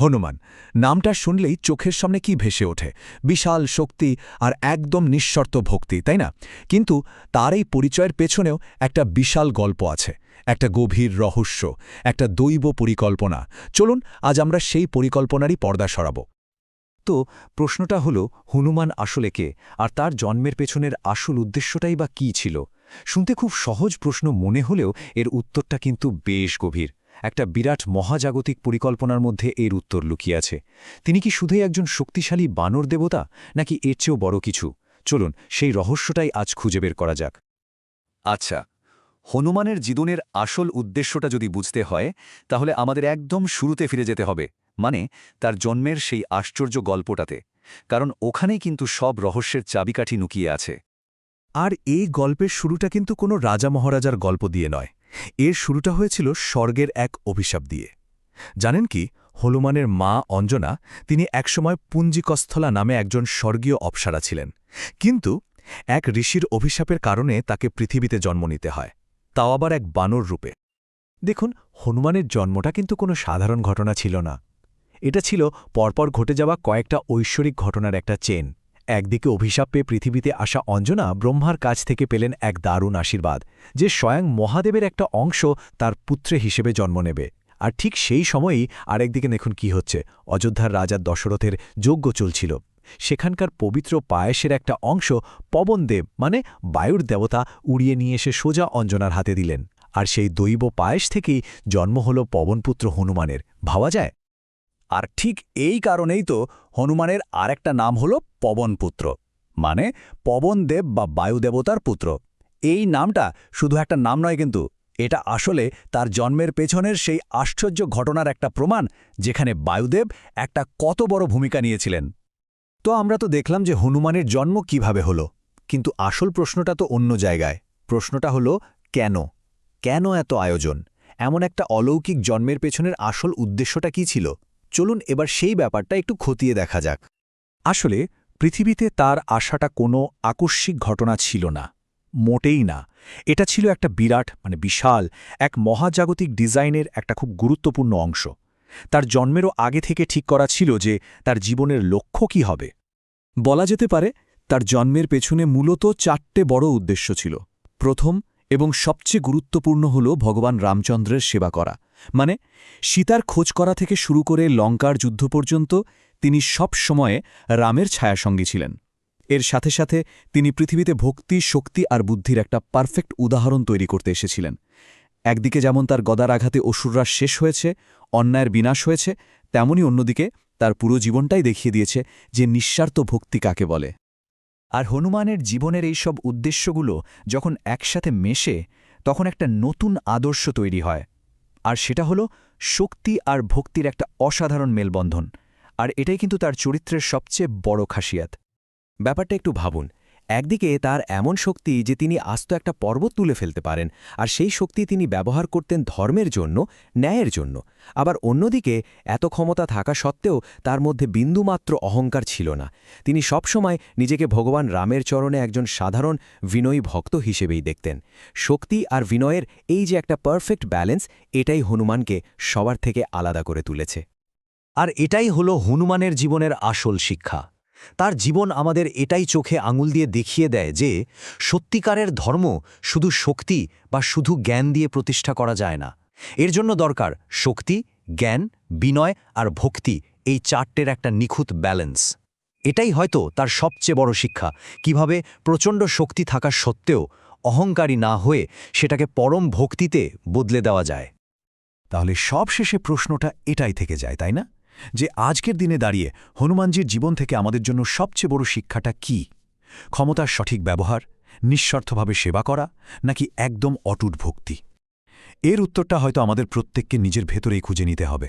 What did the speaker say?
হনুমান, নামটা শুনলেই চোখের সামনে কি ভেসে ওঠে? বিশাল শক্তি আর একদম নিঃশর্ত ভক্তি, তাই না? কিন্তু তার এই পরিচয়ের পেছনেও একটা বিশাল গল্প আছে, একটা গভীর রহস্য, একটা দৈব পরিকল্পনা। চলুন, আজ আমরা সেই পরিকল্পনারই পর্দা সরাব। তো, প্রশ্নটা হলো, হনুমান আসলে কে? আর তার জন্মের পেছনের আসল উদ্দেশ্যটাই বা কী ছিল? শুনতে খুব সহজ প্রশ্ন মনে হলেও এর উত্তরটা কিন্তু বেশ গভীর। একটা বিরাট মহাজাগতিক পরিকল্পনার মধ্যে এর উত্তর লুকিয়ে আছে। তিনি কি শুধুই একজন শক্তিশালী বানর দেবতা, নাকি এর চেয়েও বড় কিছু? চলুন, সেই রহস্যটাই আজ খুঁজে বের করা যাক। আচ্ছা হনুমানের জীবনের আসল উদ্দেশ্যটা যদি বুঝতে হয়, তাহলে আমাদের একদম শুরুতে ফিরে যেতে হবে। মানে তার জন্মের সেই আশ্চর্য গল্পটাতে। কারণ ওখানেই কিন্তু সব রহস্যের চাবিকাঠি লুকিয়ে আছে। আর এই গল্পের শুরুটা কিন্তু কোনো রাজা মহারাজার গল্প দিয়ে নয়। এর শুরুটা হয়েছিল স্বর্গের এক অভিশাপ দিয়ে। জানেন কি? হনুমানের মা অঞ্জনা, তিনি একসময় পুঞ্জিকস্থলা নামে একজন স্বর্গীয় অপসারা ছিলেন। কিন্তু এক ঋষির অভিশাপের কারণে তাকে পৃথিবীতে জন্ম নিতে হয়। তাও আবার এক বানর রূপে। দেখুন, হনুমানের জন্মটা কিন্তু কোনো সাধারণ ঘটনা ছিল না। এটা ছিল পরপর ঘটে যাওয়া কয়েকটা ঐশ্বরিক ঘটনার একটা চেন। একদিকে অভিশাপ পেয়ে পৃথিবীতে আসা অঞ্জনা ব্রহ্মার কাছ থেকে পেলেন এক দারুণ আশীর্বাদ, যে স্বয়ং মহাদেবের একটা অংশ তার পুত্রে হিসেবে জন্ম নেবে। আর ঠিক সেই সময়েই আরেকদিকে দেখুন কি হচ্ছে, অযোধ্যার রাজা দশরথের যজ্ঞ চলছিল। সেখানকার পবিত্র পায়েসের একটা অংশ পবনদেব মানে বায়ুর দেবতা, উড়িয়ে নিয়ে এসে সোজা অঞ্জনার হাতে দিলেন। আর সেই দৈব পায়েস থেকেই জন্ম হল পবনপুত্র হনুমানের। ভাবা যায়? আর ঠিক এই কারণেই তো হনুমানের আরেকটা নাম হল পবনপুত্র মানে পবনদেব বা বায়ুদেবতার পুত্র। এই নামটা শুধু একটা নাম নয় কিন্তু, এটা আসলে তার জন্মের পেছনের সেই আশ্চর্য ঘটনার একটা প্রমাণ, যেখানে বায়ুদেব একটা কত বড় ভূমিকা নিয়েছিলেন। তো আমরা তো দেখলাম যে হনুমানের জন্ম কীভাবে হলো, কিন্তু আসল প্রশ্নটা তো অন্য জায়গায়। প্রশ্নটা হলো, কেন? কেন এত আয়োজন? এমন একটা অলৌকিক জন্মের পেছনের আসল উদ্দেশ্যটা কি ছিল? চলুন এবার সেই ব্যাপারটা একটু খতিয়ে দেখা যাক। আসলে, পৃথিবীতে তার আসাটা কোনো আকস্মিক ঘটনা ছিল না, মোটেই না। এটা ছিল একটা বিরাট মানে বিশাল, এক মহাজাগতিক ডিজাইনের একটা খুব গুরুত্বপূর্ণ অংশ। তার জন্মেরও আগে থেকে ঠিক করা ছিল যে তার জীবনের লক্ষ্য কি হবে। বলা যেতে পারে, তার জন্মের পেছনে মূলত চারটে বড় উদ্দেশ্য ছিল। প্রথম এবং সবচেয়ে গুরুত্বপূর্ণ হল ভগবান রামচন্দ্রের সেবা করা। মানে সীতার খোঁজ করা থেকে শুরু করে লঙ্কার যুদ্ধ পর্যন্ত তিনি সব সময়ে রামের ছায়াসঙ্গী ছিলেন। এর সাথে সাথে তিনি পৃথিবীতে ভক্তি, শক্তি আর বুদ্ধির একটা পারফেক্ট উদাহরণ তৈরি করতে এসেছিলেন। একদিকে যেমন তার গদার আঘাতে অসুররা শেষ হয়েছে, অন্যায়ের বিনাশ হয়েছে, তেমনি অন্যদিকে তার পুরো জীবনটাই দেখিয়ে দিয়েছে যে নিঃস্বার্থ ভক্তি কাকে বলে। আর হনুমানের জীবনের এই সব উদ্দেশ্যগুলো যখন একসাথে মেশে, তখন একটা নতুন আদর্শ তৈরি হয়। আর সেটা হলো শক্তি আর ভক্তির একটা অসাধারণ মেলবন্ধন। আর এটাই কিন্তু তার চরিত্রের সবচেয়ে বড় খাসিয়াত। ব্যাপারটা একটু ভাবুন একদিকে তার এমন শক্তি যে তিনি আস্ত একটা পর্বত তুলে ফেলতে পারেন, আর সেই শক্তি তিনি ব্যবহার করতেন ধর্মের জন্য, ন্যায়ের জন্য। আবার অন্যদিকে, এত ক্ষমতা থাকা সত্ত্বেও তার মধ্যে বিন্দুমাত্র অহংকার ছিল না। তিনি সবসময় নিজেকে ভগবান রামের চরণে একজন সাধারণ বিনয়ী ভক্ত হিসেবেই দেখতেন। শক্তি আর বিনয়ের এই যে একটা পারফেক্ট ব্যালেন্স এটাই হনুমানকে সবার থেকে আলাদা করে তুলেছে। আর এটাই হলো হনুমানের জীবনের আসল শিক্ষা। তার জীবন আমাদের এটাই চোখে আঙুল দিয়ে দেখিয়ে দেয় যে সত্যিকারের ধর্ম শুধু শক্তি বা শুধু জ্ঞান দিয়ে প্রতিষ্ঠা করা যায় না। এর জন্য দরকার শক্তি, জ্ঞান, বিনয় আর ভক্তি, এই চারটের একটা নিখুঁত ব্যালেন্স। এটাই হয়তো তার সবচেয়ে বড় শিক্ষা, কীভাবে প্রচণ্ড শক্তি থাকা সত্ত্বেও অহংকারী না হয়ে সেটাকে পরম ভক্তিতে বদলে দেওয়া যায়। তাহলে সবশেষে প্রশ্নটা এটাই থেকে যায়, তাই না? যে আজকের দিনে দাঁড়িয়ে হনুমানজির জীবন থেকে আমাদের জন্য সবচেয়ে বড় শিক্ষাটা কি? ক্ষমতার সঠিক ব্যবহার, নিঃস্বার্থভাবে সেবা করা, নাকি একদম অটুট ভক্তি? এর উত্তরটা হয়তো আমাদের প্রত্যেককে নিজের ভেতরেই খুঁজে নিতে হবে।